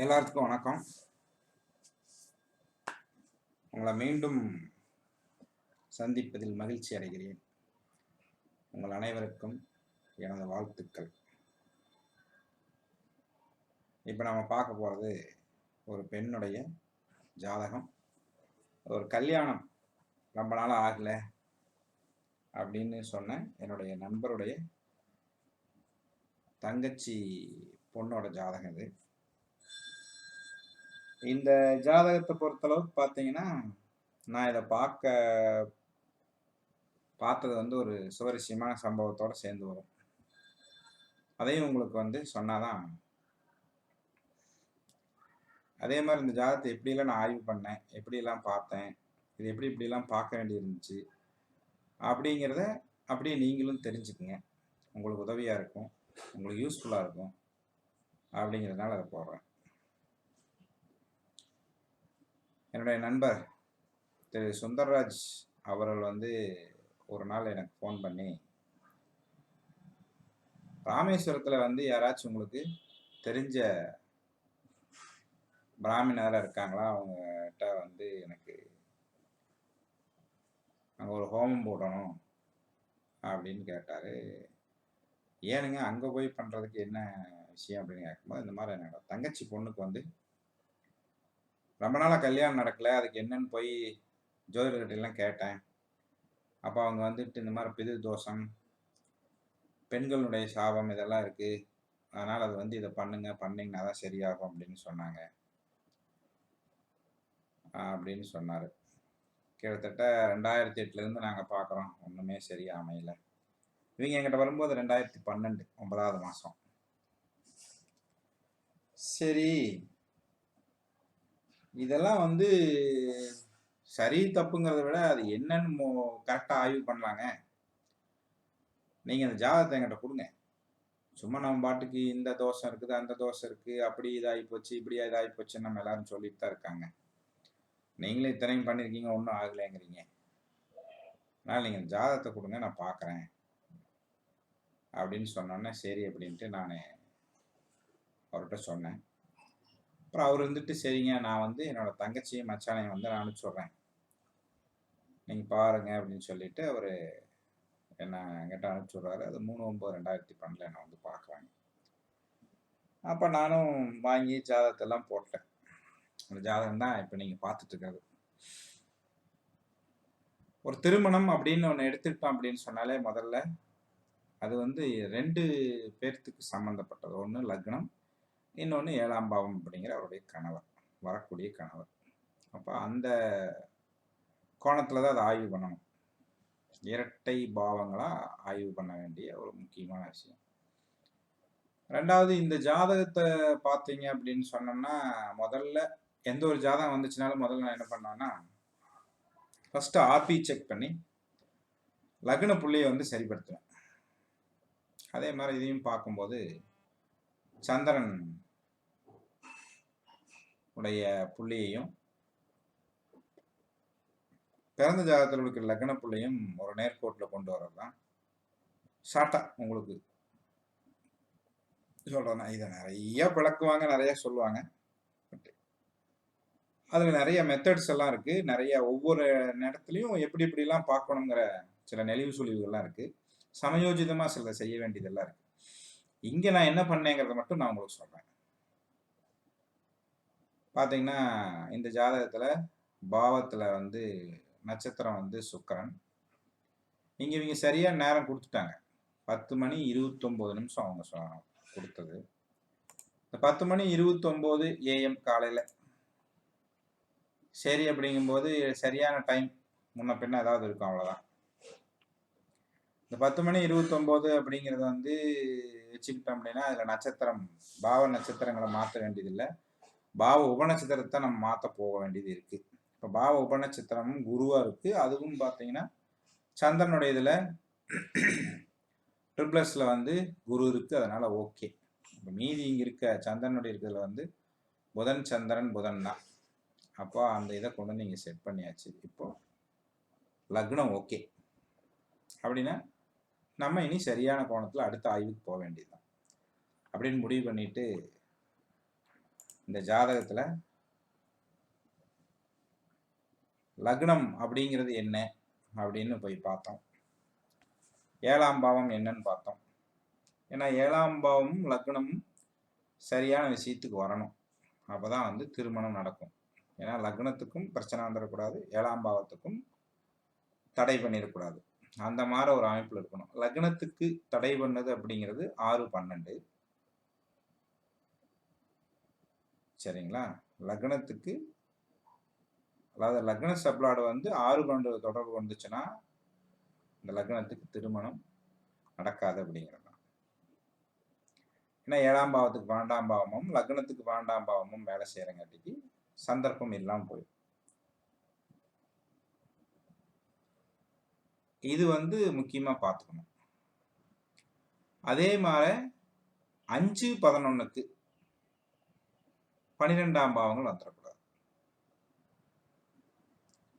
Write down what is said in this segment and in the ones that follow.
எல்லாத்துக்கும் வணக்கம். உங்களை மீண்டும் சந்திப்பதில் மகிழ்ச்சி அடைகிறேன். உங்கள் அனைவருக்கும் எனது வாழ்த்துக்கள். இப்போ நம்ம பார்க்க போகிறது ஒரு பெண்ணுடைய ஜாதகம். ஒரு கல்யாணம் ரொம்ப நாள் ஆகலை அப்படின்னு சொன்ன என்னுடைய நண்பருடைய தங்கச்சி பொண்ணோட ஜாதகம் இது. இந்த ஜாதகத்தை பொறுத்தளவுக்கு பார்த்தீங்கன்னா நான் இதை பார்க்க பார்த்தது வந்து ஒரு சுவரிசியமான சம்பவத்தோடு சேர்ந்து வரும். அதையும் உங்களுக்கு வந்து சொன்னாதான். அதே மாதிரி இந்த ஜாதகத்தை எப்படிலாம் நான் ஆய்வு பண்ணேன் எப்படிலாம் பார்த்தேன் இது எப்படி இப்படிலாம் பார்க்க வேண்டியிருந்துச்சு அப்படிங்கிறத அப்படியே நீங்களும் தெரிஞ்சுக்குங்க. உங்களுக்கு உதவியாக இருக்கும் உங்களுக்கு யூஸ்ஃபுல்லாக இருக்கும் அப்படிங்கிறதுனால அதை போடுறேன். என்னுடைய நண்பர் திரு சுந்தர்ராஜ் அவர்கள் வந்து ஒரு நாள் எனக்கு ஃபோன் பண்ணி ராமேஸ்வரத்தில் வந்து யாராச்சும் உங்களுக்கு தெரிஞ்ச பிராமணராக இருக்காங்களா? அவங்ககிட்ட வந்து எனக்கு அங்கே ஒரு ஹோமம் போடணும் அப்படின்னு கேட்டார். ஏனுங்க அங்கே போய் பண்ணுறதுக்கு என்ன விஷயம்? அப்படின்னு கேட்கும்போது இந்த மாதிரி என்னோட தங்கச்சி பொண்ணுக்கு வந்து ரொம்ப நாளாக கல்யாணம் நடக்கலை. அதுக்கு என்னன்னு போய் ஜோதிடர்கிட்டலாம் கேட்டேன். அப்போ அவங்க வந்துட்டு இந்த மாதிரி பிது தோஷம் பெண்களுடைய சாபம் இதெல்லாம் இருக்குது அதனால் அது வந்து இதை பண்ணுங்க பண்ணிங்கன்னா தான் சரியாகும் அப்படின்னு சொன்னாங்க. அப்படின்னு சொன்னார். கிட்டத்தட்ட ரெண்டாயிரத்தி எட்டுலேருந்து நாங்கள் பார்க்குறோம் ஒன்றுமே சரியா அமையல. இவங்க எங்கிட்ட வரும்போது ரெண்டாயிரத்தி பன்னெண்டு ஒன்பதாவது மாதம் சரி இதெல்லாம் வந்து சரி தப்புங்கிறத விட அது என்னன்னு கரெக்டாக ஆய்வு பண்ணலாங்க. நீங்கள் அந்த ஜாதகத்தை என்கிட்ட கொடுங்க. சும்மா நம்ம பாட்டுக்கு இந்த தோஷம் இருக்குது அந்த தோஷம் இருக்குது அப்படி இதாகி போச்சு இப்படி இதாகி போச்சுன்னு நம்ம எல்லாரும் சொல்லிட்டு தான் இருக்காங்க. நீங்களே இத்தனையும் பண்ணியிருக்கீங்க ஒன்றும் ஆகலைங்கிறீங்க. அதனால் நீங்கள் ஜாதகத்தை கொடுங்க நான் பார்க்குறேன். அப்படின்னு சொன்னோன்னே சரி அப்படின்ட்டு நான் அவர்கிட்ட சொன்னேன். அப்புறம் அவர் இருந்துட்டு சரிங்க நான் வந்து என்னோட தங்கச்சியும் மச்சானையும் வந்து நான் அனுப்பிச்சி நீங்கள் பாருங்க அப்படின்னு சொல்லிட்டு அவர் என்ன என்கிட்ட அனுப்பிச்சி விட்றாரு அது மூணு ஒம்பது ரெண்டாயிரத்தி பன்னெண்டில் என்னை வந்து பார்க்குறாங்க அப்போ நானும் வாங்கி ஜாதகத்தெல்லாம் போட்டேன். அந்த ஜாதகம் தான் இப்போ நீங்கள் பார்த்துட்ருக்காரு ஒரு திருமணம் அப்படின்னு ஒன்று எடுத்துக்கிட்டோம் அப்படின்னு சொன்னாலே முதல்ல அது வந்து ரெண்டு பேர்த்துக்கு சம்மந்தப்பட்டது ஒன்று லக்னம் இன்னொன்று ஏழாம் பாவம் அப்படிங்கிற அவருடைய கணவர் வரக்கூடிய கணவர். அப்போ அந்த கோணத்தில் தான் அதை ஆய்வு பண்ணணும். இரட்டை பாவங்களாக ஆய்வு பண்ண வேண்டிய ஒரு முக்கியமான விஷயம். ரெண்டாவது இந்த ஜாதகத்தை பார்த்தீங்க அப்படின்னு சொன்னோம்னா முதல்ல எந்த ஒரு ஜாதகம் வந்துச்சுனாலும் முதல்ல நான் என்ன பண்ணேன்னா ஃபஸ்ட்டு ஆர்பி செக் பண்ணி லக்ன புள்ளியை வந்து சரிப்படுத்துவேன். அதே மாதிரி இதையும் பார்க்கும்போது சந்திரன் உடைய புள்ளியையும் பிறந்த ஜாதகத்தில் இருக்கிற லக்ன புள்ளியும் ஒரு நேர்கோட்டில் கொண்டு வரலாம் தான் ஷார்ட்டாக உங்களுக்கு சொல்கிறேன்னா இதை நிறைய விளக்குவாங்க நிறைய சொல்லுவாங்க. அதில் நிறைய மெத்தட்ஸ் எல்லாம் இருக்குது நிறைய ஒவ்வொரு நேரத்துலையும் எப்படி எப்படிலாம் பார்க்கணுங்கிற சில நெளிவு சுழிவுகள்லாம் இருக்குது சமயோஜிதமாக சில செய்ய வேண்டியதெல்லாம் இருக்குது இங்கே நான் என்ன பண்ணேங்கிறத மட்டும் நான் உங்களுக்கு சொல்கிறேன் பார்த்தீங்கன்னா இந்த ஜாதகத்தில் பாவத்தில் வந்து நட்சத்திரம் வந்து சுக்கரன். இங்கே இவங்க சரியாக நேரம் கொடுத்துட்டாங்க. பத்து மணி இருபத்தொம்போது நிமிஷம் அவங்க சொ கொடுத்தது. இந்த பத்து மணி இருபத்தொம்போது ஏஎம் காலையில். சரி அப்படிங்கும்போது சரியான டைம் முன்ன பின்ன ஏதாவது இருக்கும் அவ்வளோதான் இந்த பத்து மணி இருபத்தொம்போது அப்படிங்கிறது வந்து வச்சுக்கிட்டோம் அப்படின்னா அதில் நட்சத்திரம் பாவ நட்சத்திரங்களை மாற்ற வேண்டியதில்லை. பாவ உபநட்சத்திரத்தை நம்ம மாற்ற போக வேண்டியது இருக்குது இப்போ பாவ உபநட்சத்திரமும் குருவாக இருக்குது அதுவும் பார்த்தீங்கன்னா சந்திரனுடைய இதில் ட்ரிப்ளஸில் வந்து குரு இருக்குது அதனால் ஓகே இப்போ மீதி இங்கே இருக்க சந்திரனுடைய இருக்கிறதுல வந்து புதன் சந்திரன் புதன் தான். அப்போ அந்த இதை கொண்டு வந்து செட் பண்ணியாச்சு. இப்போ லக்னம் ஓகே அப்படின்னா நம்ம இனி சரியான கோணத்தில் அடுத்த ஆய்வுக்கு போக வேண்டியதுதான். அப்படின்னு முடிவு பண்ணிட்டு இந்த ஜாதகத்துல லக்னம் அப்படிங்கிறது என்ன அப்படின்னு போய் பார்த்தோம். ஏழாம் பாவம் என்னன்னு பார்த்தோம். ஏன்னா ஏழாம் பாவமும் லக்னமும் சரியான விஷயத்துக்கு வரணும். அப்பதான் வந்து திருமணம் நடக்கும். ஏன்னா லக்னத்துக்கும் பிரச்சனை வந்துடக்கூடாது ஏழாம் பாவத்துக்கும் தடை பண்ணிடக்கூடாது அந்த மாதிரி ஒரு அமைப்பில் இருக்கணும். லக்னத்துக்கு தடை பண்ணது அப்படிங்கிறது ஆறு பன்னெண்டு. சரிங்களா? லக்னத்துக்கு அதாவது லக்ன சப்ளாடு வந்து ஆறு கொண்டு தொடர்பு வந்துச்சுன்னா இந்த லக்னத்துக்கு திருமணம் நடக்காது அப்படிங்கிறது தான். ஏன்னா ஏழாம் பாவத்துக்கு பன்னெண்டாம் பாவமும் லக்னத்துக்கு பன்னெண்டாம் பாவமும் வேலை செய்கிறங்காட்டிக்கு சந்தர்ப்பம் இல்லாமல் போயிடும். இது வந்து முக்கியமாக பார்த்துக்கணும். அதே மாதிரி அஞ்சு பதினொன்றுக்கு பனிரெண்டாம் பாவங்கள் வந்துடக்கூடாது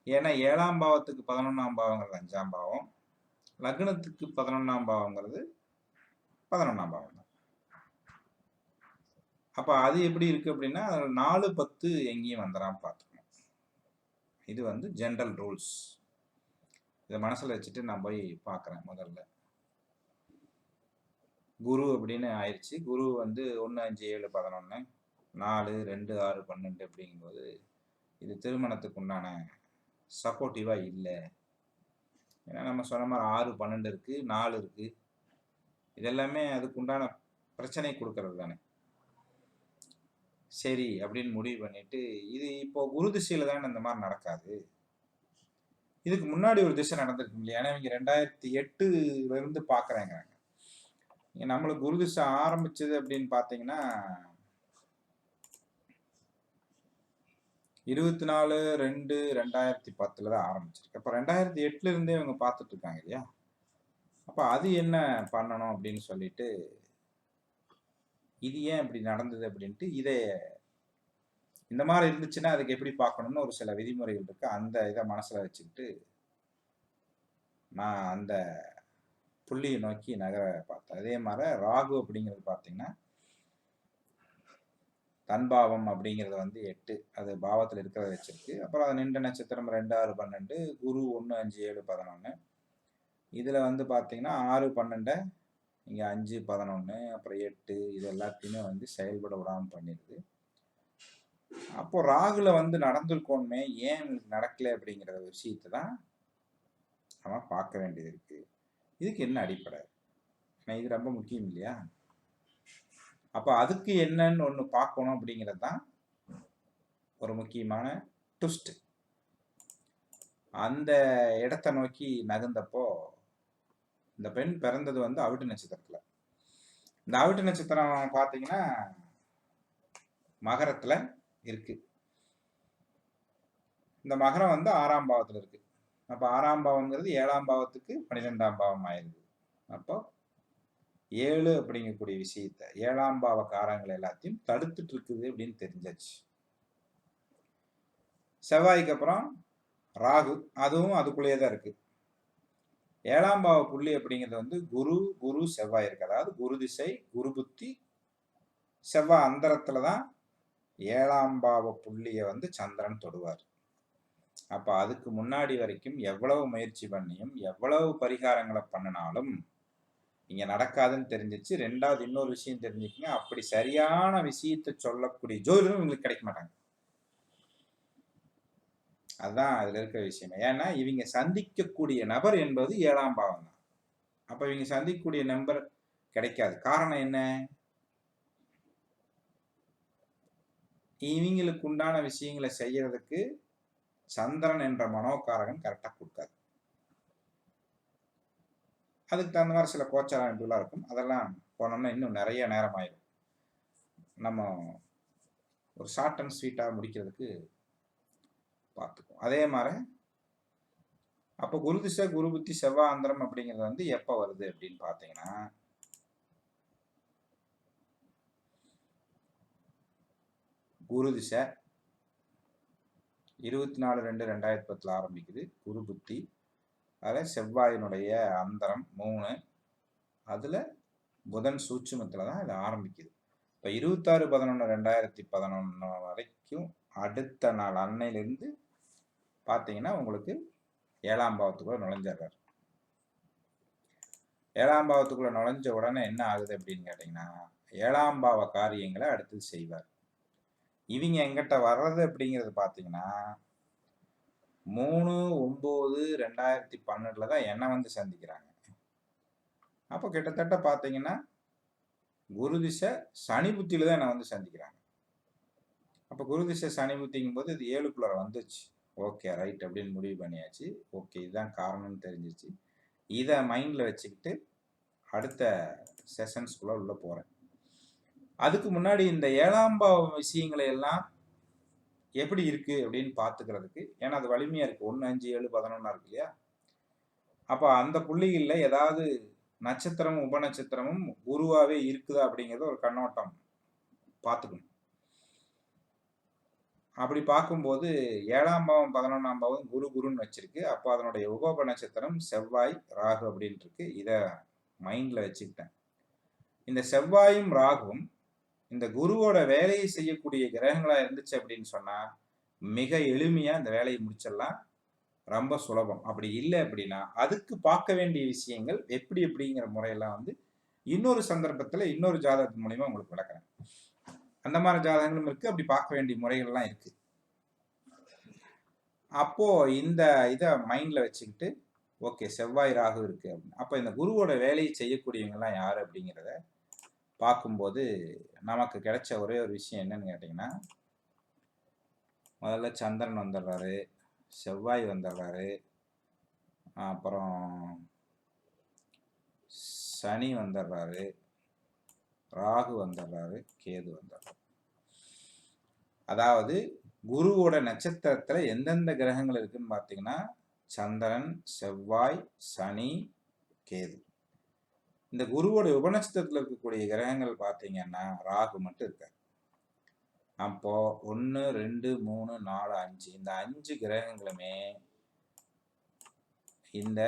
ஏன்னா ஏழாம் பாவத்துக்கு பதினொன்றாம் பாவங்கிறது அஞ்சாம் பாவம். லக்னத்துக்கு பதினொன்றாம் பாவங்கிறது பதினொன்றாம் பாவம் தான். அப்போ அது எப்படி இருக்கு அப்படின்னா நாலு பத்து எங்கேயும் வந்துடாம பார்த்துக்கணும். இது வந்து ஜென்ரல் ரூல்ஸ் இதை மனசில் வச்சுட்டு நான் போய் பார்க்குறேன் முதல்ல. குரு அப்படின்னு ஆயிடுச்சு குரு வந்து ஒன்று அஞ்சு ஏழு பதினொன்று நாலு ரெண்டு ஆறு பன்னெண்டு அப்படிங்கும்போது இது திருமணத்துக்கு உண்டான சப்போர்ட்டிவாக இல்லை. ஏன்னா நம்ம சொன்ன மாதிரி ஆறு பன்னெண்டு இருக்குது நாலு இருக்குது இதெல்லாமே அதுக்கு உண்டான பிரச்சனை கொடுக்கறது தானே. சரி அப்படின்னு முடிவு பண்ணிட்டு இது இப்போ குரு திசையில் தானே இந்த மாதிரி நடக்காது. இதுக்கு முன்னாடி ஒரு திசை நடந்திருக்கு இல்லையா? ஏன்னா இவங்க ரெண்டாயிரத்தி எட்டுலேருந்து பார்க்குறேங்கிறாங்க இங்கே நம்மளுக்கு குரு திசை ஆரம்பிச்சது அப்படின்னு பார்த்தீங்கன்னா இருபத்தி நாலு ரெண்டு ரெண்டாயிரத்தி பத்துல தான் ஆரம்பிச்சிருக்கு. அப்ப ரெண்டாயிரத்தி எட்டுல இருந்தே இவங்க பார்த்துட்டு இருக்காங்க இல்லையா? அப்ப அது என்ன பண்ணணும் அப்படின்னு சொல்லிட்டு இது ஏன் இப்படி நடந்தது அப்படின்ட்டு இதை இந்த மாதிரி இருந்துச்சுன்னா அதுக்கு எப்படி பார்க்கணும்னு ஒரு சில விதிமுறைகள் இருக்கு. அந்த இதை மனசுல வச்சுக்கிட்டு நான் அந்த புள்ளியை நோக்கி நகர பார்த்தேன். அதே மாதிரி ராகு அப்படிங்கிறது பார்த்தீங்கன்னா தன்பாவம் அப்படிங்கிறது வந்து எட்டு அது பாவத்தில் இருக்கிறத வச்சிருக்கு. அப்புறம் அது நின்ற நட்சத்திரம் ரெண்டு ஆறு பன்னெண்டு குரு ஒன்று அஞ்சு ஏழு பதினொன்று இதில் வந்து பார்த்தீங்கன்னா ஆறு பன்னெண்டை இங்கே அஞ்சு பதினொன்று அப்புறம் எட்டு இது எல்லாத்தையுமே வந்து செயல்பட விடாமல் பண்ணிடுது. அப்போ ராகுல வந்து நடந்திருக்கோன்மே ஏன் எங்களுக்கு நடக்கலை அப்படிங்கிற விஷயத்தை தான் நம்ம பார்க்க வேண்டியது இருக்குது இதுக்கு என்ன அடிப்படை? இது ரொம்ப முக்கியம் இல்லையா? அப்போ அதுக்கு என்னன்னு ஒன்று பார்க்கணும் அப்படிங்கிறது தான் ஒரு முக்கியமான ட்விஸ்ட் அந்த இடத்த நோக்கி நகர்ந்தப்போ இந்த பெண் பிறந்தது வந்து அவிட்டு நட்சத்திரத்தில். இந்த அவிட்டு நட்சத்திரம் பார்த்தீங்கன்னா மகரத்தில் இருக்கு. இந்த மகரம் வந்து ஆறாம் பாவத்தில் இருக்கு. அப்போ ஆறாம் பாவங்கிறது ஏழாம் பாவத்துக்கு பன்னிரெண்டாம் பாவம் ஆயிருது அப்போ ஏழு அப்படிங்கக்கூடிய விஷயத்த ஏழாம் பாவ காரங்கள் எல்லாத்தையும் தடுத்துட்டு இருக்குது அப்படின்னு தெரிஞ்சாச்சு. செவ்வாய்க்கு அப்புறம் ராகு அதுவும் அதுக்குள்ளேயே தான் இருக்கு. ஏழாம் பாவ புள்ளி அப்படிங்கிறது வந்து குரு குரு செவ்வாய் இருக்கு. அதாவது குரு திசை குரு புத்தி செவ்வாய் அந்தரத்துல தான் ஏழாம் பாவ புள்ளியை வந்து சந்திரன் தொடுவார். அப்போ அதுக்கு முன்னாடி வரைக்கும் எவ்வளவு முயற்சி பண்ணியும் எவ்வளவு பரிகாரங்களை பண்ணினாலும் இங்கே நடக்காதுன்னு தெரிஞ்சிச்சு ரெண்டாவது இன்னொரு விஷயம் தெரிஞ்சுக்கங்க. அப்படி சரியான விஷயத்தை சொல்லக்கூடிய ஜோதிடம் இவங்களுக்கு கிடைக்க மாட்டாங்க. அதுதான் அதில் இருக்கிற விஷயம். ஏன்னா இவங்க சந்திக்கக்கூடிய நபர் என்பது ஏழாம் பாவம் தான். அப்போ இவங்க சந்திக்கக்கூடிய நம்பர் கிடைக்காது. காரணம் என்ன? இவங்களுக்கு உண்டான விஷயங்களை செய்யறதுக்கு சந்திரன் என்ற மனோகாரகன் கரெக்டாக கொடுக்காது. அதுக்கு தகுந்த மாதிரி சில கோச்சார அமைப்புகளாக இருக்கும். அதெல்லாம் போனோம்னா இன்னும் நிறைய நேரம் ஆயிடும் நம்ம ஒரு ஷார்ட் அண்ட் ஸ்வீட்டாக முடிக்கிறதுக்கு பார்த்துக்குவோம். அதே மாதிரி அப்போ குரு திசை குரு புத்தி செவ்வாந்திரம் அப்படிங்கிறது வந்து எப்போ வருது அப்படின்னு பார்த்தீங்கன்னா குரு திசை இருபத்தி நாலு ரெண்டு ரெண்டாயிரத்தி பத்தில் ஆரம்பிக்குது. குரு புத்தி அதில் செவ்வாயினுடைய அந்தரம் மூணு. அதில் புதன் சூட்சுமத்தில் தான் இது ஆரம்பிக்குது. இப்போ இருபத்தாறு பதினொன்று ரெண்டாயிரத்தி பதினொன்று வரைக்கும் அடுத்த நாள் அன்னையிலேருந்து பார்த்தீங்கன்னா உங்களுக்கு ஏழாம் பாவத்துக்குள்ளே நுழைஞ்சிடுறாரு. ஏழாம் பாவத்துக்குள்ளே நுழைஞ்ச உடனே என்ன ஆகுது அப்படின்னு கேட்டிங்கன்னா ஏழாம் பாவ காரியங்களை அடுத்து செய்வார். இவங்க எங்கிட்ட வர்றது அப்படிங்கிறது பார்த்தீங்கன்னா மூணு ஒம்பது ரெண்டாயிரத்தி பன்னெண்டுல தான் என்னை வந்து சந்திக்கிறாங்க. அப்போ கிட்டத்தட்ட பார்த்தீங்கன்னா குரு திசை சனி புத்தியில தான் என்னை வந்து சந்திக்கிறாங்க. அப்போ குரு திசை சனி புத்திங்கும் போது இது ஏழுக்குள்ளார வந்துச்சு ஓகே ரைட் அப்படின்னு முடிவு பண்ணியாச்சு. ஓகே இதுதான் காரணம்னு தெரிஞ்சிச்சு இதை மைண்டில் வச்சுக்கிட்டு அடுத்த செஷன்ஸ்குள்ளே உள்ளே போகிறேன் அதுக்கு முன்னாடி இந்த ஏழாம் பாவம் விஷயங்களை எல்லாம் எப்படி இருக்குது அப்படின்னு பார்த்துக்கிறதுக்கு ஏன்னா அது வலிமையாக இருக்குது ஒன்று அஞ்சு ஏழு பதினொன்னா இருக்கு இல்லையா? அப்போ அந்த புள்ளிகளில் ஏதாவது நட்சத்திரமும் உபநட்சத்திரமும் குருவாகவே இருக்குதா அப்படிங்கிறத ஒரு கண்ணோட்டம் பார்த்துக்கணும். அப்படி பார்க்கும்போது ஏழாம் பாவம் பதினொன்றாம் பாவம் குரு குருன்னு வச்சிருக்கு. அப்போ அதனுடைய உபப நட்சத்திரம் செவ்வாய் ராகு அப்படின்ட்டு இருக்கு. இதை மைண்டில் வச்சுக்கிட்டேன். இந்த செவ்வாயும் ராகுவும் இந்த குருவோட வேலையை செய்யக்கூடிய கிரகங்களாக இருந்துச்சு அப்படின்னு சொன்னால் மிக எளிமையாக இந்த வேலையை முடிச்சிடலாம். ரொம்ப சுலபம். அப்படி இல்லை அப்படின்னா அதுக்கு பார்க்க வேண்டிய விஷயங்கள் எப்படி எப்படிங்கிற முறையெல்லாம் வந்து இன்னொரு சந்தர்ப்பத்தில் இன்னொரு ஜாதகத்தின் மூலிமா உங்களுக்கு விளக்குறேன். அந்த மாதிரி ஜாதகங்களும் இருக்கு. அப்படி பார்க்க வேண்டிய முறைகள்லாம் இருக்கு. அப்போ இந்த இதை மைண்ட்ல வச்சுக்கிட்டு ஓகே செவ்வாய் ராகு இருக்கு அப்படின்னு. அப்போ இந்த குருவோட வேலையை செய்யக்கூடியவங்கலாம் யார் அப்படிங்கிறத பார்க்கும்போது நமக்கு கிடைச்ச ஒரே ஒரு விஷயம் என்னன்னு கேட்டிங்கன்னா முதல்ல சந்திரன் வந்துடுறாரு செவ்வாய் வந்துடுறாரு அப்புறம் சனி வந்துடுறாரு ராகு வந்துடுறாரு கேது வந்துடுறாரு. அதாவது குருவோட நட்சத்திரத்தில் எந்தெந்த கிரகங்கள் இருக்குன்னு பார்த்தீங்கன்னா சந்திரன் செவ்வாய் சனி கேது. இந்த குருவோட உபநட்சத்திரத்தில் இருக்கக்கூடிய கிரகங்கள் பார்த்தீங்கன்னா ராகு மட்டும் இருக்காரு. அப்போ ஒன்று ரெண்டு மூணு நாலு அஞ்சு இந்த அஞ்சு கிரகங்களுமே இந்த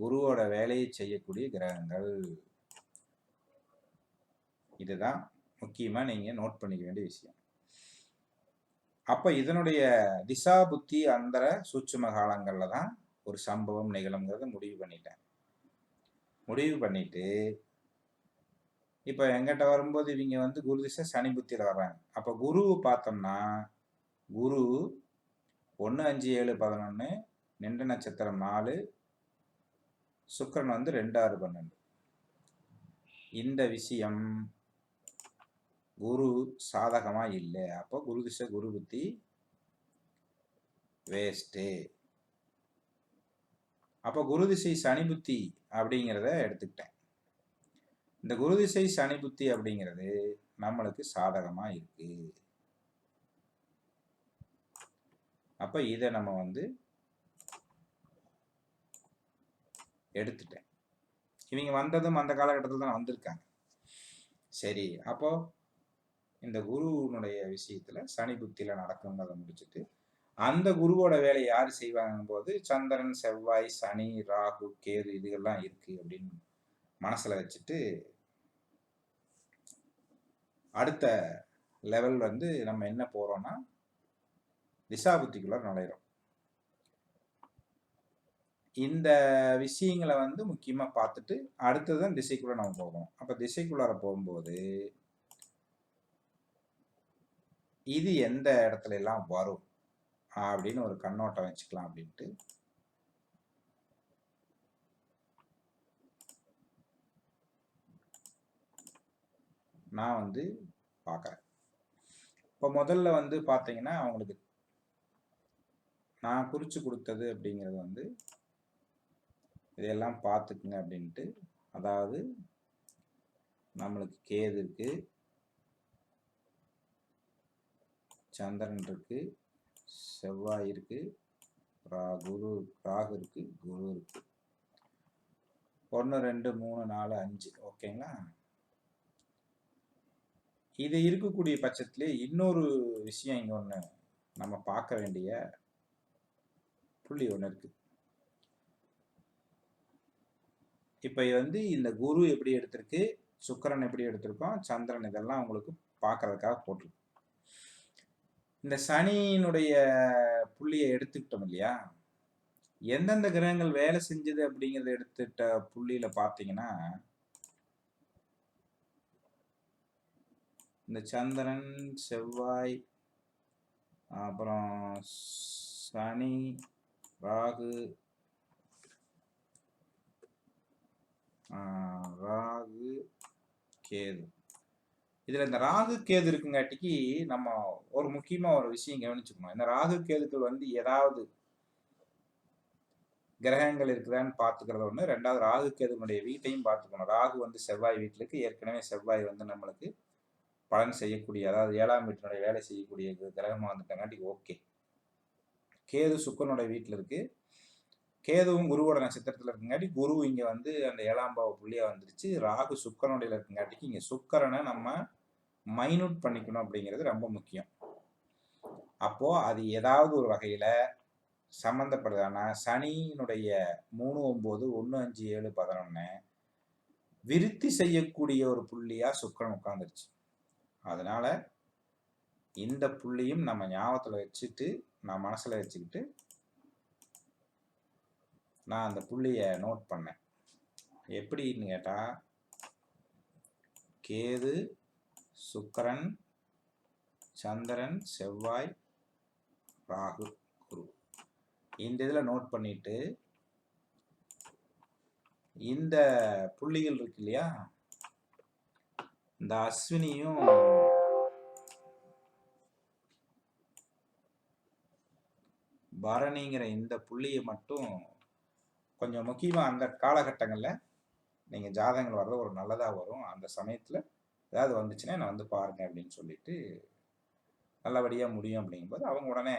குருவோட வேலையை செய்யக்கூடிய கிரகங்கள். இதுதான் முக்கியமாக நீங்கள் நோட் பண்ணிக்க வேண்டிய விஷயம். அப்போ இதனுடைய திசா புத்தி அந்தர சூட்சும காலங்களில் தான் ஒரு சம்பவம் நிகழுங்கிறத முடிவு பண்ணிட்டேன். முடிவு பண்ணிட்டு இப்போ எங்கிட்ட வரும்போது இவங்க வந்து குரு திசை சனி புத்தியில் வர்றாங்க. அப்போ குரு பார்த்தோம்னா குரு ஒன்று அஞ்சு ஏழு பதினொன்று நின்ற நட்சத்திரம் நாலு சுக்கரன் வந்து ரெண்டு ஆறு பன்னெண்டு. இந்த விஷயம் குரு சாதகமாக இல்லை. அப்போ குரு திசை குரு புத்தி வேஸ்ட்டு அப்போ குரு திசை சனி புத்தி அப்படிங்கிறத எடுத்துக்கிட்டேன். இந்த குரு திசை சனி புத்தி அப்படிங்கிறது நம்மளுக்கு சாதகமாக இருக்கு. அப்போ இதை நம்ம வந்து எடுத்துட்டேன். இவங்க வந்ததும் அந்த காலகட்டத்தில் தான் வந்திருக்காங்க. சரி அப்போ இந்த குருவினுடைய விஷயத்தில் சனி புத்தியில் நடக்குங்கிறத முடிச்சுட்டு அந்த குருவோட வேலையை யார் செய்வாங்க போது சந்திரன் செவ்வாய் சனி ராகு கேது இதுகள்லாம் இருக்கு அப்படின்னு மனசுல வச்சுட்டு அடுத்த லெவல் வந்து நம்ம என்ன போறோம்னா திசாபுத்திக்குள்ள நுழையிறோம். இந்த விஷயங்களை வந்து முக்கியமாக பார்த்துட்டு அடுத்ததான் திசைக்குள்ளே நம்ம போகணும். அப்போ திசைக்குள்ளார போகும்போது இது எந்த இடத்துல எல்லாம் வரும்? அப்படின்னு ஒரு கண்ணோட்டம் வச்சுக்கலாம் அப்படின்ட்டு. நான் வந்து பார்க்குறேன். இப்போ முதல்ல வந்து பார்த்தீங்கன்னா அவங்களுக்கு நான் குறித்து கொடுத்தது அப்படிங்கிறது வந்து இதையெல்லாம் பார்த்துக்குங்க அப்படின்ட்டு. அதாவது நம்மளுக்கு கேது இருக்குது சந்திரன் இருக்குது செவ்வாய் இருக்கு. குரு ராகு இருக்கு. குரு இருக்குது ஒன்று ரெண்டு மூணு நாலு அஞ்சு. ஓகேங்களா இது இருக்கக்கூடிய பட்சத்திலே இன்னொரு விஷயம் இங்கே ஒன்று நம்ம பார்க்க வேண்டிய புள்ளி ஒன்று இருக்குது இப்போ வந்து இந்த குரு எப்படி எடுத்திருக்கு சுக்கரன் எப்படி எடுத்திருக்கோம் சந்திரன் இதெல்லாம் உங்களுக்கு பார்க்கறதுக்காக போட்டிருக்கு. இந்த சனியினுடைய புள்ளியை எடுத்துக்கிட்டோம் இல்லையா? எந்தெந்த கிரகங்கள் வேலை செஞ்சது அப்படிங்கிறத எடுத்துட்ட புள்ளியில பார்த்தீங்கன்னா இந்த சந்திரன் செவ்வாய் அப்புறம் சனி ராகு ராகு கேது. இதில் இந்த ராகு கேது இருக்குங்காட்டிக்கு நம்ம ஒரு முக்கியமாக ஒரு விஷயம் கவனிச்சுக்கணும். இந்த ராகு கேதுக்கள் வந்து ஏதாவது கிரகங்கள் இருக்குதான்னு பார்த்துக்கிறது ஒன்று ரெண்டாவது ராகு கேதுனுடைய வீட்டையும் பார்த்துக்கணும். ராகு வந்து செவ்வாய் வீட்டிலுக்கு. ஏற்கனவே செவ்வாய் வந்து நம்மளுக்கு பலன் செய்யக்கூடிய அதாவது ஏழாம் வீட்டினுடைய வேலை செய்யக்கூடிய கிரகமாக வந்துட்டங்காட்டி ஓகே. கேது சுக்கனுடைய வீட்டில் இருக்கு. கேதுவும் குருவோட நட்சத்திரத்தில் இருக்குங்காட்டி குரு இங்கே வந்து அந்த ஏழாம் பாவ புள்ளியா வந்துருச்சு. ராகு சுக்கரனுடைய இருக்குங்காட்டிக்கு இங்கே சுக்கரனை நம்ம மைனூட் பண்ணிக்கணும் அப்படிங்கிறது ரொம்ப முக்கியம். அப்போது அது ஏதாவது ஒரு வகையில் சம்மந்தப்படுதானா சனியினுடைய மூணு ஒம்பது ஒன்று அஞ்சு ஏழு பதினொன்று விருத்தி செய்யக்கூடிய ஒரு புள்ளியாக சுக்கரன் உட்காந்துருச்சு அதனால இந்த புள்ளியும் நம்ம ஞாபகத்தில் வச்சுட்டு நான் மனசில் வச்சுக்கிட்டு நான் அந்த புள்ளியை நோட் பண்ணேன். எப்படின்னு கேட்டால் கேது சுக்கரன் சந்திரன் செவ்வாய் ராகு குரு. இந்த இதில் நோட் பண்ணிட்டு இந்த புள்ளிகள் இருக்கு இல்லையா? இந்த அஸ்வினியும் பரணிங்கிற இந்த புள்ளியை மட்டும் கொஞ்சம் முக்கியமாக அந்த காலகட்டங்களில் நீங்கள் ஜாதகங்கள் வர்றது ஒரு நல்லதாக வரும். அந்த சமயத்தில் ஏதாவது வந்துச்சுன்னா நான் வந்து பாருங்க அப்படின்னு சொல்லிட்டு நல்லபடியாக முடியும் அப்படிங்கும்போது அவங்க உடனே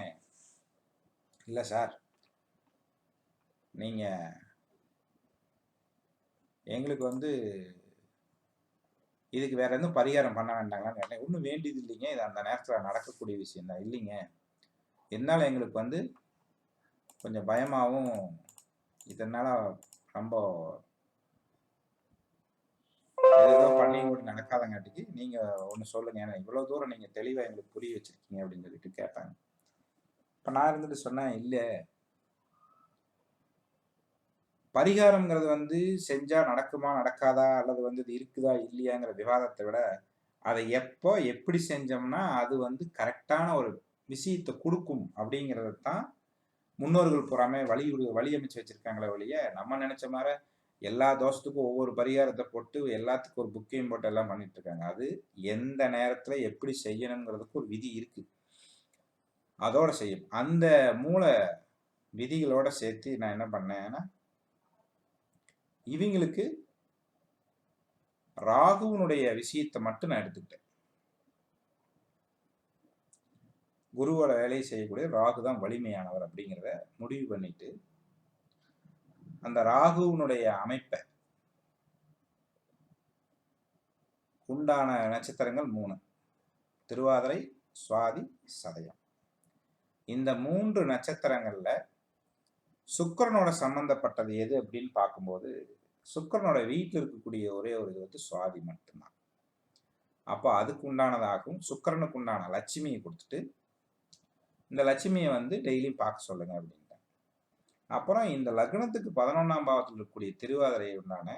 இல்லை சார். நீங்கள் எங்களுக்கு வந்து இதுக்கு வேற எதுவும் பரிகாரம் பண்ண வேண்டாங்களான்னு கேட்டேன். ஒன்றும் வேண்டியது இல்லைங்க. இது அந்த நேரத்தில் நடக்கக்கூடிய விஷயம் தான் இல்லைங்க. என்னால் எங்களுக்கு வந்து கொஞ்சம் பயமாகவும் இதனால் ரொம்ப பண்ணி கூட நடக்காதங்காட்டிக்கு நீங்கள் ஒன்று சொல்லுங்க. ஏன்னா இவ்வளோ தூரம் நீங்கள் தெளிவாக எங்களுக்கு புரிய வச்சிருக்கீங்க அப்படின்னு சொல்லிட்டு கேட்டாங்க. இப்போ நான் இருந்துட்டு சொன்னேன் இல்லை. பரிகாரம்ங்கிறது வந்து செஞ்சா நடக்குமா நடக்காதா அல்லது வந்து இது இருக்குதா இல்லையாங்கிற விவாதத்தை விட அதை எப்போ எப்படி செஞ்சோம்னா அது வந்து கரெக்டான ஒரு விஷயத்தை கொடுக்கும் அப்படிங்கிறது தான் முன்னோர்கள் புறாமே வழி வழி அமைச்சு வச்சிருக்காங்களே ஒழிய நம்ம நினைச்ச மாதிரி எல்லா தோஷத்துக்கும் ஒவ்வொரு பரிகாரத்தை போட்டு எல்லாத்துக்கும் ஒரு புக்கையும் போட்டு எல்லாம் பண்ணிட்டு இருக்காங்க. அது எந்த நேரத்துல எப்படி செய்யணுங்கிறதுக்கு ஒரு விதி இருக்கு. அதோட செய்யும் அந்த மூல விதிகளோட சேர்த்து நான் என்ன பண்ணேன்னா இவங்களுக்கு ராகுவனுடைய விஷயத்தை மட்டும் நான் எடுத்துக்கிட்டேன். குருவோட வேலையை செய்யக்கூடிய ராகு தான் வலிமையானவர் அப்படிங்கிறத முடிவு பண்ணிட்டு அந்த ராகுவனுடைய அமைப்பை. உண்டான நட்சத்திரங்கள் மூணு. திருவாதிரை சுவாதி சதயம். இந்த மூன்று நட்சத்திரங்கள்ல சுக்கரனோட சம்பந்தப்பட்டது எது அப்படின்னு பார்க்கும்போது சுக்கரனோட வீட்டில் இருக்கக்கூடிய ஒரே ஒரு இது வந்து சுவாதி மட்டும்தான். அப்போ அதுக்கு உண்டானதாகவும் சுக்கிரனுக்கு உண்டான லட்சுமியை கொடுத்துட்டு இந்த லட்சுமியை வந்து டெய்லியும் பார்க்க சொல்லுங்க அப்படின்னு அப்புறம் இந்த லக்னத்துக்கு பதினொன்றாம் பாவத்தில் இருக்கக்கூடிய திருவாதிரை உண்டான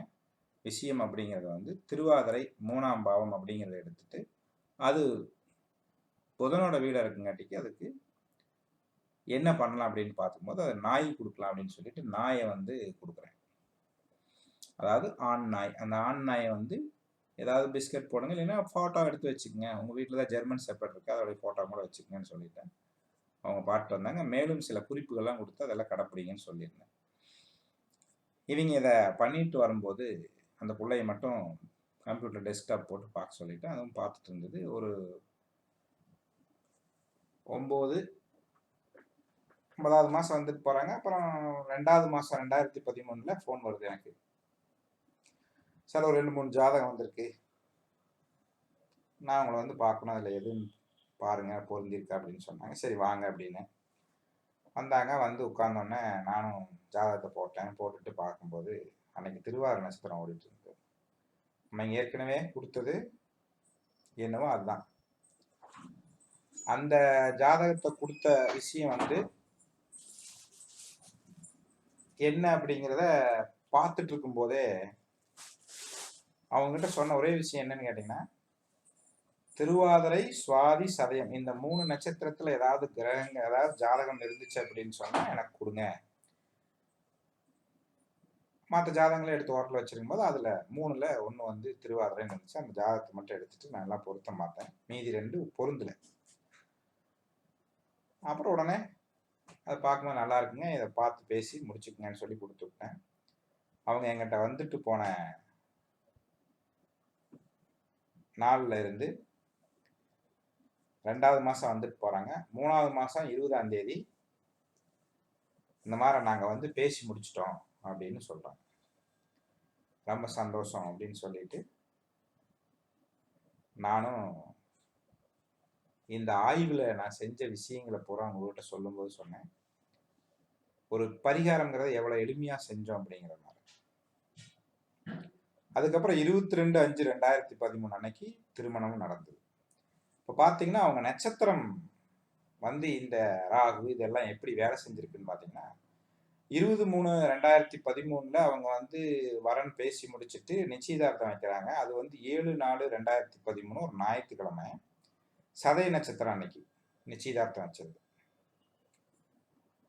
விஷயம் அப்படிங்கிறத வந்து திருவாதிரை மூணாம் பாவம் அப்படிங்கிறத எடுத்துட்டு அது புதனோட வீடாக இருக்குங்காட்டிக்கு அதுக்கு என்ன பண்ணலாம் அப்படின்னு பார்க்கும்போது அதை நாய் கொடுக்கலாம் அப்படின்னு சொல்லிட்டு நாயை வந்து கொடுக்குறேன். அதாவது ஆண் நாய். அந்த ஆண் நாயை வந்து ஏதாவது பிஸ்கட் போடுங்க இல்லைன்னா ஃபோட்டோ எடுத்து வச்சுக்கோங்க. உங்கள் வீட்டில் தான் ஜெர்மன் செப்பரேட் இருக்குது அதோடைய ஃபோட்டோ கூட வச்சுக்கோங்கன்னு சொல்லிட்டேன். அவங்க பாட்டு வந்தாங்க. மேலும் சில குறிப்புகள்லாம் கொடுத்து அதெல்லாம் கடைப்பிடிங்கன்னு சொல்லியிருந்தேன். இவங்க இதை பண்ணிட்டு வரும்போது அந்த பிள்ளைய மட்டும் கம்ப்யூட்டர் டெஸ்க்டாப் போட்டு பார்க்க சொல்லிவிட்டு அதுவும் பார்த்துட்டு இருந்தது. ஒரு ஒம்பது ஒன்பதாவது மாதம் வந்துட்டு போகிறாங்க அப்புறம் ரெண்டாவது மாதம் ரெண்டாயிரத்தி பதிமூணில் ஃபோன் வருது எனக்கு. சார் ஒரு ரெண்டு மூணு ஜாதகம் வந்திருக்கு. நான் உங்களை வந்து பார்க்கணும். அதில் எதுவும் பாருங்க பொருந்திருக்கா அப்படின்னு சொன்னாங்க. சரி வாங்க அப்படின்னு. வந்தாங்க. வந்து உட்காந்தோடனே நானும் ஜாதகத்தை போட்டேன். போட்டுட்டு பார்க்கும்போது அன்னைக்கு திருவாரூர் நட்சத்திரம் ஓடிட்டு இருந்தது. நம்ம ஏற்கனவே கொடுத்தது என்னவோ அதுதான். அந்த ஜாதகத்தை கொடுத்த விஷயம் வந்து என்ன அப்படிங்கிறத பார்த்துட்டு இருக்கும்போதே அவங்ககிட்ட சொன்ன ஒரே விஷயம் என்னன்னு கேட்டிங்கன்னா திருவாதிரை சுவாதி சதயம். இந்த மூணு நட்சத்திரத்துல ஏதாவது கிரகங்க ஏதாவது ஜாதகம் இருந்துச்சு அப்படின்னு சொன்னா எனக்கு கொடுங்க. மற்ற ஜாதகங்களை எடுத்து ஹோட்டல் வச்சிருக்கும் போது அதில் மூணில் ஒன்று வந்து திருவாதிரைன்னு இருந்துச்சு. அந்த ஜாதகத்தை மட்டும் எடுத்துட்டு நான் எல்லாம் பொருத்தம் பார்த்தேன். மீதி ரெண்டு பொருந்தலை. அப்புறம் உடனே அதை பார்க்கும்போது நல்லா இருக்குங்க. இதை பார்த்து பேசி முடிச்சுக்குங்கன்னு சொல்லி கொடுத்து விட்டேன். அவங்க எங்கிட்ட வந்துட்டு போன நாளில் இருந்து ரெண்டாவது மாதம் வந்துட்டு போகிறாங்க மூணாவது மாதம் இருபதாம் தேதி இந்த மாதிரி நாங்கள் வந்து பேசி முடிச்சிட்டோம் அப்படின்னு சொல்கிறாங்க ரொம்ப சந்தோஷம் அப்படின்னு சொல்லிட்டு நானும் இந்த ஆய்வில் நான் செஞ்ச விஷயங்களை பூரா உங்கள்கிட்ட சொல்லும்போது சொன்னேன். ஒரு பரிகாரங்கிறத எவ்வளோ எளிமையாக செஞ்சோம் அப்படிங்கிற மாதிரி. அதுக்கப்புறம் இருபத்தி ரெண்டு அஞ்சு ரெண்டாயிரத்தி பதிமூணு அன்னைக்கு திருமணமும் நடந்தது. இப்போ பார்த்தீங்கன்னா அவங்க நட்சத்திரம் வந்து இந்த ராகு இதெல்லாம் எப்படி வேலை செஞ்சிருக்குன்னு பார்த்தீங்கன்னா இருபது மூணு ரெண்டாயிரத்தி பதிமூணில் அவங்க வந்து வரன் பேசி முடிச்சுட்டு நிச்சயதார்த்தம் வைக்கிறாங்க. அது வந்து ஏழு நாலு ரெண்டாயிரத்தி பதிமூணு ஒரு ஞாயிற்றுக்கிழமை சதய நட்சத்திரம் அன்னைக்கு நிச்சயதார்த்தம் வச்சது.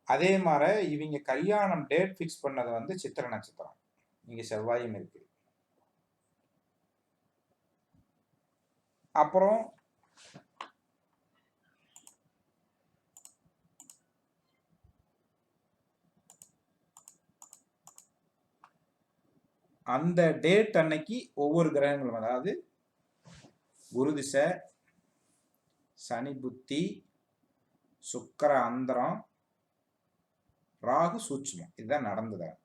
அதே மாதிரி இவங்க கல்யாணம் டேட் ஃபிக்ஸ் பண்ணது வந்து சித்திர நட்சத்திரம். இங்கே செவ்வாயும் இருக்கு. அப்புறம் அந்த டேட் அன்னைக்கு ஒவ்வொரு கிரகங்களும் அதாவது குரு திசை சனி புத்தி சுக்கர அந்தரம் ராகு சூட்சுமம். இதுதான் நடந்தது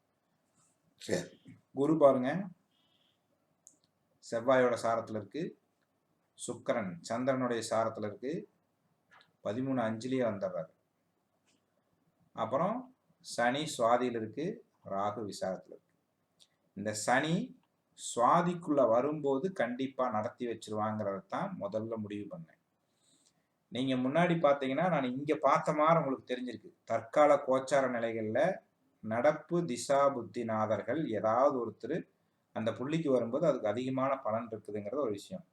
சரி. குரு பாருங்க. செவ்வாயோட சாரத்தில் இருக்கு. சுக்கரன் சந்திரனுடைய சாரத்தில் இருக்கு. பதிமூணு அஞ்சுலேயே வந்துடுறாரு. அப்புறம் சனி சுவாதியில் இருக்கு. ராகு விசாரத்தில் இருக்கு. இந்த சனி சுவாதிக்குள்ள வரும்போது கண்டிப்பா நடத்தி வச்சிருவாங்கிறத தான் முதல்ல முடிவு பண்ணேன். நீங்க முன்னாடி பார்த்தீங்கன்னா நான் இங்க பார்த்த மாதிரி உங்களுக்கு தெரிஞ்சிருக்கு. தற்கால கோச்சார நிலைகள்ல நடப்பு திசா புத்திநாதர்கள் ஏதாவது ஒருத்தர் அந்த புள்ளிக்கு வரும்போது அதுக்கு அதிகமான பலன் இருக்குதுங்கிறது ஒரு விஷயம்.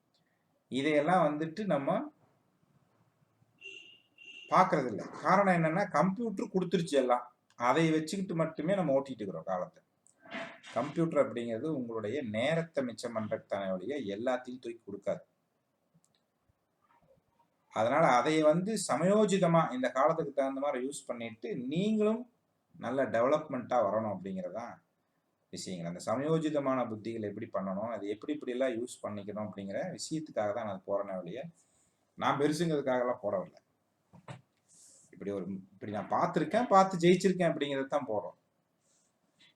இதையெல்லாம் வந்துட்டு நம்ம பார்க்கறது இல்லை காரணம் என்னன்னா கம்ப்யூட்டர் கொடுத்துருச்சு எல்லாம். அதை வச்சுக்கிட்டு மட்டுமே நம்ம ஓட்டிட்டு இருக்கிறோம் காலத்தை. கம்ப்யூட்டர் அப்படிங்கிறது உங்களுடைய நேரத்தை மிச்சம் பண்றதுடைய எல்லாத்தையும் தூக்கி கொடுக்காது. அதனால் அதை வந்து சமயோஜிதமாக இந்த காலத்துக்கு தகுந்த மாதிரி யூஸ் பண்ணிட்டு நீங்களும் நல்ல டெவலப்மெண்ட்டாக வரணும் அப்படிங்கிறதான் விஷயங்கள். அந்த சமயோஜிதமான புத்திகளை எப்படி பண்ணணும் அது எப்படி இப்படிலாம் யூஸ் பண்ணிக்கணும் அப்படிங்கிற விஷயத்துக்காக தான் நான் போறேனே வழிய நான் பெருசுங்கிறதுக்காகலாம் போடவில்லை இப்படி ஒரு இப்படி நான் பார்த்துருக்கேன் பார்த்து ஜெயிச்சிருக்கேன் அப்படிங்கிறது தான் போடுறோம்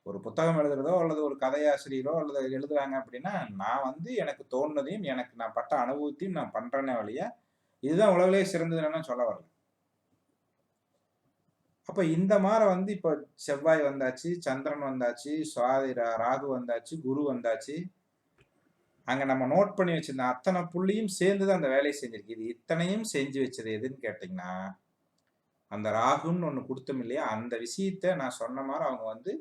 ஒரு புத்தகம் எழுதுறதோ அல்லது ஒரு கதையாசிரியரோ அல்லது எழுதுறாங்க அப்படின்னா நான் வந்து எனக்கு தோணுனதையும் எனக்கு நான் பட்ட அனுபவத்தையும் நான் பண்றேனே வழிய இதுதான் உலகிலே சிறந்ததுன்னு சொல்ல வரல. அப்ப இந்த மாதிரி வந்து இப்ப செவ்வாய் வந்தாச்சு சந்திரன் வந்தாச்சு சுவாதி ராகு வந்தாச்சு குரு வந்தாச்சு. அங்க நம்ம நோட் பண்ணி வச்சிருந்த அத்தனை புள்ளியும் சேர்ந்துதான் அந்த வேலையை செஞ்சிருக்கு. இது இத்தனையும் செஞ்சு வச்சது எதுன்னு கேட்டீங்கன்னா அந்த ராகுன்னு ஒன்று கொடுத்தோம் இல்லையா? அந்த விஷயத்த நான் சொன்ன மாதிரி அவங்க வந்து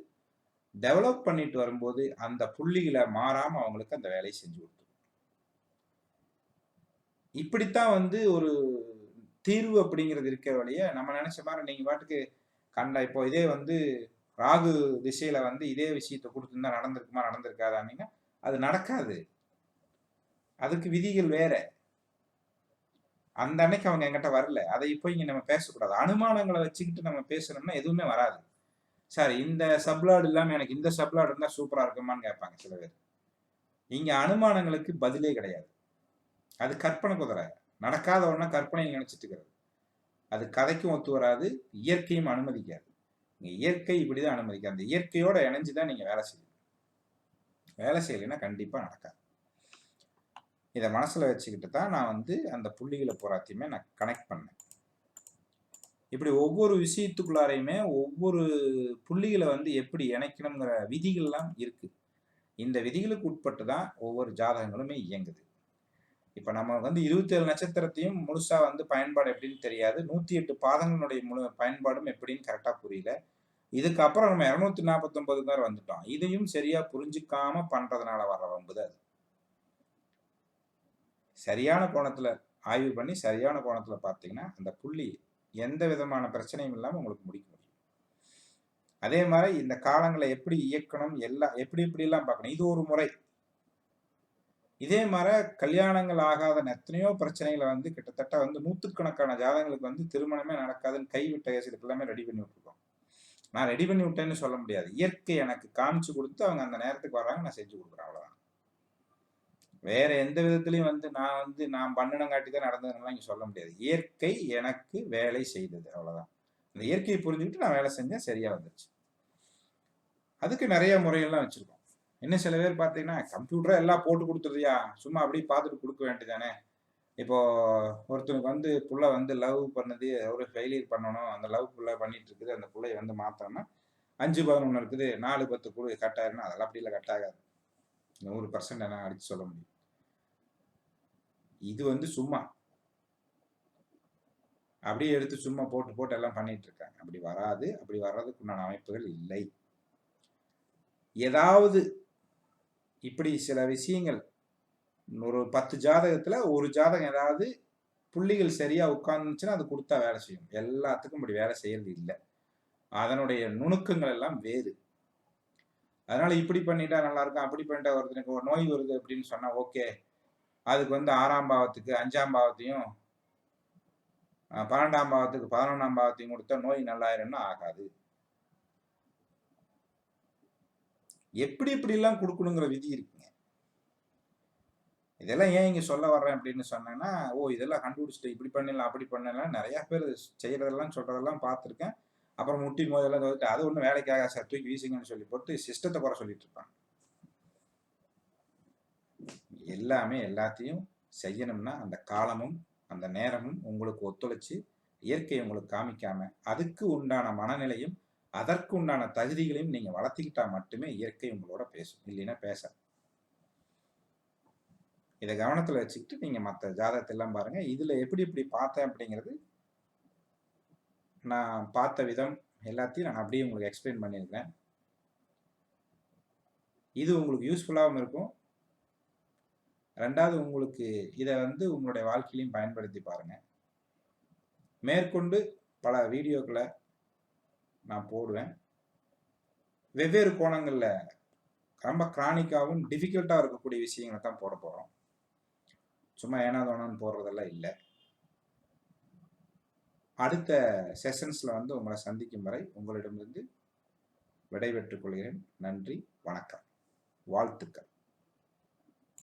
டெவலப் பண்ணிட்டு வரும்போது அந்த புள்ளிகளை மாறாம அவங்களுக்கு அந்த வேலையை செஞ்சு கொடுத்துரும் இப்படித்தான் வந்து ஒரு தீர்வு அப்படிங்கிறது இருக்க வழிய நம்ம நினைச்ச மாதிரி நீங்க பாட்டுக்கு கண்ட இப்போ இதே வந்து ராகு திசையில வந்து இதே விஷயத்த கொடுத்துருந்தா நடந்திருக்குமா நடந்திருக்காதானீங்க அது நடக்காது. அதுக்கு விதிகள் வேற. அந்த அன்னைக்கு அவங்க என்கிட்ட வரல. அதை இப்போ இங்க நம்ம பேசக்கூடாது. அனுமானங்களை வச்சுக்கிட்டு நம்ம பேசணும்னா எதுவுமே வராது. சார் இந்த சப்ளாடு இல்லாமல் எனக்கு இந்த சப்ளாடு இருந்தால் சூப்பராக இருக்குமான்னு கேட்பாங்க சில பேர். இங்கே அனுமானங்களுக்கு பதிலே கிடையாது. அது கற்பனை குதிரை. நடக்காத ஒன்றா கற்பனையை நினச்சிட்டு இருக்கிறது. அது கதைக்கும் ஒத்து வராது இயற்கையும் அனுமதிக்காது. நீங்கள் இயற்கை இப்படி தான் அனுமதிக்காது. அந்த இயற்கையோட இணைஞ்சு தான் நீங்கள் வேலை செய்யணும். வேலை செய்யலைன்னா கண்டிப்பாக நடக்காது. இதை மனசில் வச்சுக்கிட்டு தான் நான் வந்து அந்த புள்ளிகளை போராத்தையுமே நான் கனெக்ட் பண்ணேன். இப்படி ஒவ்வொரு விஷயத்துக்குள்ளாரையுமே ஒவ்வொரு புள்ளிகளை வந்து எப்படி இணைக்கணுங்கிற விதிகள்லாம் இருக்குது இந்த விதிகளுக்கு உட்பட்டு தான் ஒவ்வொரு ஜாதகங்களுமே இயங்குது. இப்போ நம்ம வந்து இருபத்தேழு நட்சத்திரத்தையும் முழுசாக வந்து பயன்பாடு எப்படின்னு தெரியாது. நூற்றி எட்டு பாதங்களுடைய முழு பயன்பாடும் எப்படின்னு கரெக்டாக புரியல. இதுக்கப்புறம் நம்ம இரநூத்தி நாற்பத்தொம்பது பேர் வந்துட்டோம். இதையும் சரியாக புரிஞ்சிக்காம பண்ணுறதுனால வர்ற வம்புது அது. சரியான கோணத்தில் ஆய்வு பண்ணி சரியான கோணத்தில் பார்த்தீங்கன்னா அந்த புள்ளி எந்த விதமான பிரச்சனையும் இல்லாமல் உங்களுக்கு முடிக்க முடியும். அதே மாதிரி இந்த காலங்களை எப்படி இயக்கணும் எல்லாம் எப்படி எப்படிலாம் பார்க்கணும் இது ஒரு முறை. இதே மாதிரி கல்யாணங்கள் ஆகாத எத்தனையோ பிரச்சனைகளை வந்து கிட்டத்தட்ட வந்து நூற்றுக்கணக்கான ஜாதகங்களுக்கு வந்து திருமணமே நடக்காதுன்னு கைவிட்ட கேசுக்கு எல்லாமே ரெடி பண்ணி விட்டுருக்கோம். நான் ரெடி பண்ணி விட்டேன்னு சொல்ல முடியாது. இயற்கை எனக்கு காமிச்சு கொடுத்து அவங்க அந்த நேரத்துக்கு வர்றாங்க நான் செஞ்சு கொடுக்குறேன் அவ்வளோதான் வேற எந்த விதத்திலையும் வந்து நான் வந்து நான் பண்ணினங்காட்டி தான் நடந்ததுலாம் இங்கே சொல்ல முடியாது. இயற்கை எனக்கு வேலை செய்தது அவ்வளோதான் அந்த இயற்கையை புரிஞ்சுக்கிட்டு நான் வேலை செஞ்சேன் சரியா வந்துருச்சு. அதுக்கு நிறைய முறைகள்லாம் வச்சிருக்கோம். இன்னும் சில பேர் பார்த்தீங்கன்னா கம்ப்யூட்டரை எல்லாம் போட்டு கொடுத்துருதியா சும்மா அப்படியே பார்த்துட்டு கொடுக்க வேண்டியதானே இப்போ ஒருத்தனுக்கு வந்து புள்ள வந்து லவ் பண்ணுது ஒரு ஃபெயிலியர் பண்ணணும். அந்த லவ் புள்ள பண்ணிட்டு இருக்குது அந்த பிள்ளைய வந்து மாத்தோம்னா அஞ்சு பதினொன்று இருக்குது நாலு பத்து குழு கட்டாயிருன்னா அதெல்லாம் அப்படி இல்லை கட்டாகாது. நூறு பர்சன்ட் என்ன அடிச்சு சொல்ல முடியும். இது வந்து சும்மா. அப்படியே எடுத்து சும்மா போட்டு போட்டு எல்லாம் பண்ணிட்டு இருக்காங்க. அப்படி வராது. அப்படி வர்றதுக்கு உண்டான அமைப்புகள் இல்லை. ஏதாவது இப்படி சில விஷயங்கள். ஒரு பத்து ஜாதகத்துல ஒரு ஜாதகம் ஏதாவது புள்ளிகள் சரியா உட்கார்ந்துச்சுன்னா அது கொடுத்தா வேலை செய்யும். எல்லாத்துக்கும் இப்படி வேலை செய்யறது இல்லை. அதனுடைய நுணுக்கங்கள் எல்லாம் வேறு. அதனால இப்படி பண்ணிட்டா நல்லா இருக்கும் அப்படி பண்ணிட்டா ஒருத்தனுக்கு ஒரு நோய் வருது அப்படின்னு சொன்னா ஓகே. அதுக்கு வந்து ஆறாம் பாவத்துக்கு அஞ்சாம் பாவத்தையும் பன்னெண்டாம் பாவத்துக்கு பதினொன்றாம் பாவத்தையும் கொடுத்தா நோய் நல்லாயிரும்னு ஆகாது. எப்படி எப்படிலாம் கொடுக்கணுங்கிற விதி இருக்குங்க. இதெல்லாம் ஏன் இங்கே சொல்ல வர்றேன் அப்படின்னு சொன்னேன்னா ஓ இதெல்லாம் கண்டுபிடிச்சிட்டு இப்படி பண்ணலாம் அப்படி பண்ணலாம் நிறையா பேர் செய்கிறதெல்லாம் சொல்றதெல்லாம் பார்த்துருக்கேன். அப்புறம் முட்டி மோதெல்லாம் தவிர்த்து அது ஒன்றும் வேலைக்காக சார் தூக்கி வீசுங்கன்னு சொல்லி போட்டு சிஸ்டத்தை குறை சொல்லிட்டு இருப்பாங்க. எல்லாமே எல்லாத்தையும் செய்யணும்னா அந்த காலமும் அந்த நேரமும் உங்களுக்கு ஒத்துழைச்சு இயற்கையை உங்களுக்கு காமிக்காம அதுக்கு உண்டான மனநிலையும் அதற்கு உண்டான தகுதிகளையும் நீங்க வளர்த்திக்கிட்டா மட்டுமே இயற்கை உங்களோட பேசும். இல்லைன்னா பேச இதை கவனத்தில் வச்சுக்கிட்டு நீங்கள் மற்ற ஜாதகத்தை எல்லாம் பாருங்கள் இதில் எப்படி எப்படி பார்த்தேன் அப்படிங்கிறது நான் பார்த்த விதம் எல்லாத்தையும் நான் அப்படியே உங்களுக்கு எக்ஸ்பிளைன் பண்ணியிருக்கேன். இது உங்களுக்கு யூஸ்ஃபுல்லாகவும் இருக்கும். ரெண்டாவது உங்களுக்கு இதை வந்து உங்களுடைய வாழ்க்கையிலையும் பயன்படுத்தி பாருங்கள் மேற்கொண்டு பல வீடியோக்களை நான் போடுவேன். வெவ்வேறு கோணங்களில் ரொம்ப கிரானிக்காகவும் டிஃபிகல்ட்டாக இருக்கக்கூடிய விஷயங்களை தான் போட போகிறோம் சும்மா ஏனாதோனான்னு போடுறதெல்லாம் இல்லை. அடுத்த செஷன்ஸில் வந்து உங்களை சந்திக்கும் வரை உங்களிடமிருந்து விடைபெற்றுக் கொள்கிறேன். நன்றி வணக்கம். வாழ்த்துக்கள்.